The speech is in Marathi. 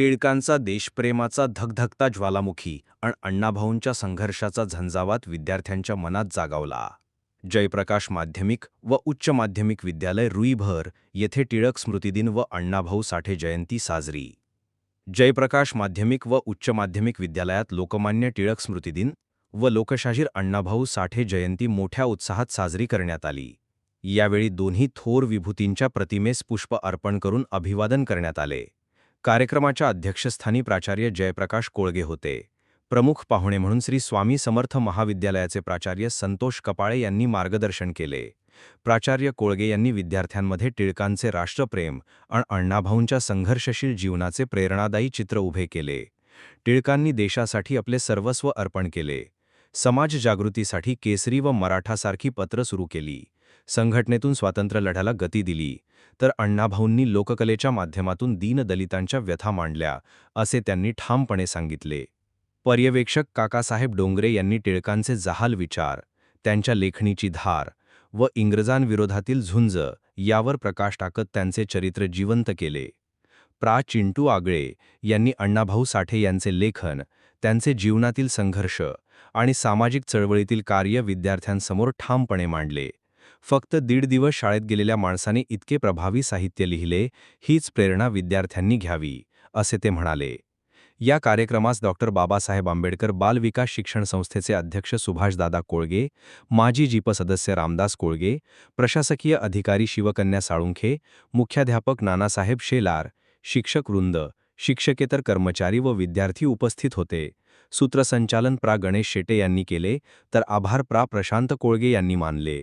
टिळकांचा देशप्रेमाचा धगधगता ज्वालामुखी आणि अण्णाभाऊंच्या संघर्षाचा झंझावात विद्यार्थ्यांच्या मनात जागावला. जयप्रकाश माध्यमिक व उच्च माध्यमिक विद्यालय रुईभर येथे टिळक स्मृतिदिन व अण्णाभाऊ साठे जयंती साजरी. जयप्रकाश माध्यमिक व उच्च माध्यमिक विद्यालयात लोकमान्य टिळक स्मृतिदिन व लोकशाहीर अण्णाभाऊ साठे जयंती मोठ्या उत्साहात साजरी करण्यात आली. यावेळी दोन्ही थोर विभूतींच्या प्रतिमेस पुष्प अर्पण करून अभिवादन करण्यात आले. कार्यक्रमाच्या अध्यक्षस्थानी प्राचार्य जयप्रकाश कोळगे होते. प्रमुख पाहुणे म्हणून श्री स्वामी समर्थ महाविद्यालयाचे प्राचार्य संतोष कपाळे यांनी मार्गदर्शन केले. प्राचार्य कोळगे यांनी विद्यार्थ्यांमध्ये टिळकांचे राष्ट्रप्रेम आणि अण्णाभाऊंच्या संघर्षशील जीवनाचे प्रेरणादायी चित्र उभे केले. टिळकांनी देशासाठी आपले सर्वस्व अर्पण केले. समाज जागृतीसाठी केसरी व मराठासारखी पत्र सुरू केली. संघटनेतून स्वातंत्र्य लढ्याला गती दिली. तर अण्णाभाऊंनी लोककलेच्या माध्यमातून दीनदलितांच्या व्यथा मांडल्या असे त्यांनी ठामपणे सांगितले. पर्यवेक्षक काकासाहेब डोंगरे यांनी टिळकांचे जहाल विचार त्यांच्या लेखणीची धार व इंग्रजांविरोधातील झुंज यावर प्रकाश टाकत त्यांचे चरित्र जिवंत केले. प्रा. चिंटू आगळे यांनी अण्णाभाऊ साठे यांचे लेखन त्यांचे जीवनातील संघर्ष आणि सामाजिक चळवळीतील कार्य विद्यार्थ्यांसमोर ठामपणे मांडले. फक्त दीड दिवस शाळेत गेलेल्या माणसाने इतके प्रभावी साहित्य लिहिले हीच प्रेरणा विद्यार्थ्यांनी घ्यावी असे ते म्हणाले. या कार्यक्रमास डॉक्टर बाबासाहेब आंबेडकर बाल विकास शिक्षण संस्थेचे अध्यक्ष सुभाषदादा कोळगे माजी जीप सदस्य रामदास कोळगे प्रशासकीय अधिकारी शिवकन्या साळुंखे मुख्याध्यापक नानासाहेब शेलार शिक्षक वृंद शिक्षकेतर कर्मचारी व विद्यार्थी उपस्थित होते. सूत्रसंचालन प्रा. गणेश शेटे यांनी केले तर आभार प्रा. प्रशांत कोळगे यांनी मानले.